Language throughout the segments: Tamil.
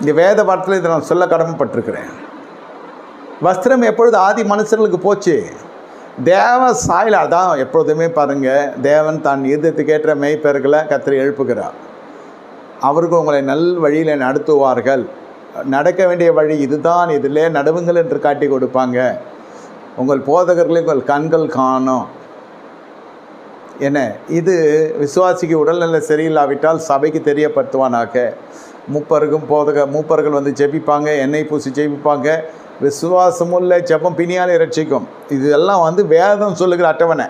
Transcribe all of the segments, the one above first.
இந்த வேத வார்த்தையில் இதை நான் சொல்ல கடமைப்பட்டிருக்கிறேன். வஸ்திரம் எப்பொழுது ஆதி மனுஷர்களுக்கு போச்சு? தேவ சாயல் அதான் எப்பொழுதுமே பாருங்கள் தேவன் தான் யுத்தத்துக்கு ஏற்ற கத்திரி எழுப்புகிறார். அவருக்கு உங்களை நல் வழியில் நடத்துவார்கள். நடக்க வேண்டிய வழி இதுதான் இதிலே நடுவுங்கள் என்று காட்டி கொடுப்பாங்க. உங்கள் போதகர்களை உங்கள் கண்கள் காணும். என்ன? இது விசுவாசிக்கு உடல்நிலை சரியில்லாவிட்டால் சபைக்கு தெரியப்படுத்துவானாக. மூப்பருக்கும் போதக மூப்பர்கள் வந்து ஜெபிப்பாங்க எண்ணெய் பூசி ஜெபிப்பாங்க. விசுவாசமுள்ள ஜெபம் பிணியால் இரட்சிக்கும். இதெல்லாம் வந்து வேதம் சொல்லுகிற அட்டவணை.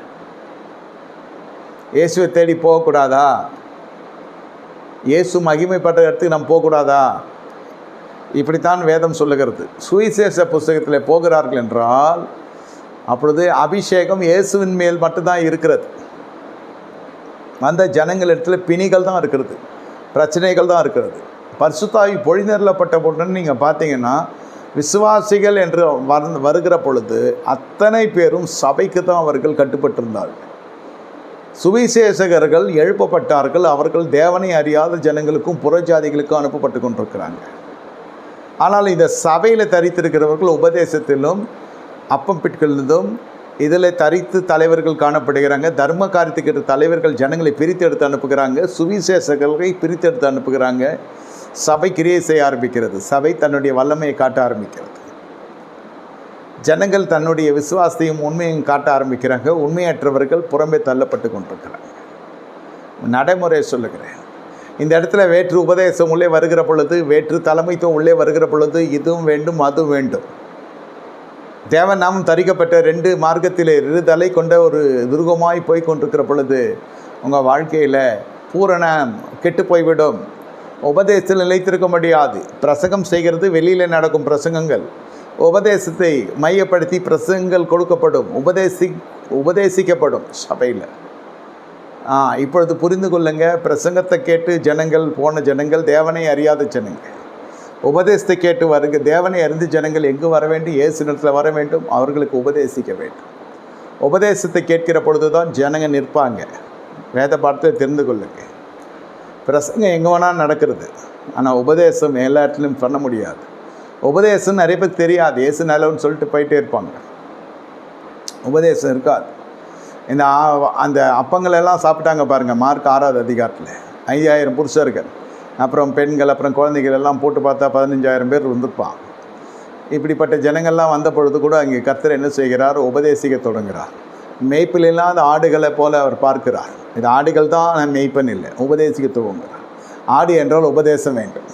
இயேசுவை தேடி போகக்கூடாதா? இயேசு மகிமைப்பட்ட இடத்துக்கு நம்ம போகக்கூடாதா? இப்படித்தான் வேதம் சொல்லுகிறது. சுவிசேஷ புஸ்தகத்தில் போகிறார்கள் என்றால் அப்பொழுது அபிஷேகம் இயேசுவின் மேல் மட்டும்தான் இருக்கிறது. வந்த ஜனங்கள் இடத்துல பிணிகள் தான் இருக்கிறது. பிரச்சனைகள் தான் இருக்கிறது. பரிசுத்தாவி பொழிநெறப்பட்ட பொழுதுன்னு நீங்கள் பார்த்தீங்கன்னா விசுவாசிகள் என்று வரு வருகிற பொழுது அத்தனை பேரும் சபைக்கு தான் அவர்கள் கட்டுப்பட்டிருந்தார்கள். சுவிசேஷகர்கள் எழுப்பப்பட்டார்கள் அவர்கள் தேவனை அறியாத ஜனங்களுக்கும் புறஜாதிகளுக்கும் அனுப்பப்பட்டு கொண்டிருக்கிறாங்க. ஆனால் இந்த சபையில் தரித்திருக்கிறவர்கள் உபதேசத்திலும் அப்பம் பிட்களிலும் இதில் தரித்து தலைவர்கள் காணப்படுகிறாங்க தர்ம காரியத்துக்கு தலைவர்கள் ஜனங்களை பிரித்து எடுத்து அனுப்புகிறாங்க சுவிசேஷர்களை பிரித்து எடுத்து அனுப்புகிறாங்க. சபை கிரியை செய்ய ஆரம்பிக்கிறது. சபை தன்னுடைய வல்லமையை காட்ட ஆரம்பிக்கிறது. ஜனங்கள் தன்னுடைய விசுவாசத்தையும் உண்மையும் காட்ட ஆரம்பிக்கிறாங்க. உண்மையற்றவர்கள் புறம்பே தள்ளப்பட்டு கொண்டிருக்கிறாங்க. நடைமுறை சொல்லுகிறேன். இந்த இடத்துல வேற்று உபதேசம் உள்ளே வருகிற பொழுது வேற்று தலைமைத்துவம் உள்ளே வருகிற பொழுது இதுவும் வேண்டும் அதுவும் வேண்டும். தேவன் நாம் தரிக்கப்பட்ட ரெண்டு மார்க்கத்தில் இருதலை கொண்ட ஒரு துருகமாய் போய் கொண்டிருக்கிற பொழுது உங்கள் வாழ்க்கையில் பூரண கெட்டு போய்விடும். உபதேசத்தில் நிலைத்திருக்க முடியாது. பிரசங்கம் செய்கிறது வெளியில் நடக்கும் பிரசங்கங்கள். உபதேசத்தை மையப்படுத்தி பிரசங்கங்கள் கொடுக்கப்படும். உபதேசி உபதேசிக்கப்படும் சபையில். ஆ இப்பொழுது புரிந்து கொள்ளுங்க. பிரசங்கத்தை கேட்டு ஜனங்கள் போன ஜனங்கள் தேவனை அறியாத ஜனங்கள். உபதேசத்தை கேட்டு வருங்க. தேவனை அறிந்து ஜனங்கள் எங்கு வர வேண்டும்? ஏசு நிலத்தில் வர வேண்டும். அவர்களுக்கு உபதேசிக்க வேண்டும். உபதேசத்தை கேட்கிற பொழுது தான் ஜனங்க நிற்பாங்க. வேத பாடத்தை தெரிந்து கொள்ளுங்கள் பிரசங்கம் எங்கே வேணால் நடக்கிறது. ஆனால் உபதேசம் எல்லா இடத்துலையும் பண்ண முடியாது. உபதேசம் நிறைய பேர் தெரியாது. ஏசு நல்லவன்னு சொல்லிட்டு போயிட்டே இருப்பாங்க. உபதேசம் இருக்காது. இந்த அந்த அப்பங்களெல்லாம் சாப்பிட்டாங்க பாருங்கள் மார்க் ஆறாவது அதிகாரத்தில். ஐயாயிரம் புருஷர்கள். அப்புறம் பெண்கள் அப்புறம் குழந்தைகள் எல்லாம் போட்டு பார்த்தா பதினஞ்சாயிரம் பேர் வந்திருப்பான் இப்படிப்பட்ட ஜனங்கள்லாம் வந்த பொழுது கூட அங்கே கர்த்தர் என்ன செய்கிறார்? உபதேசிக்க தொடங்குகிறார். மேய்ப்பில் இல்லாத ஆடுகளை போல அவர் பார்க்கிறார். இது ஆடுகள் தான் மெய்ப்பன் இல்லை உபதேசிக்க துவங்குகிறார். ஆடு என்றால் உபதேசம் வேண்டும்.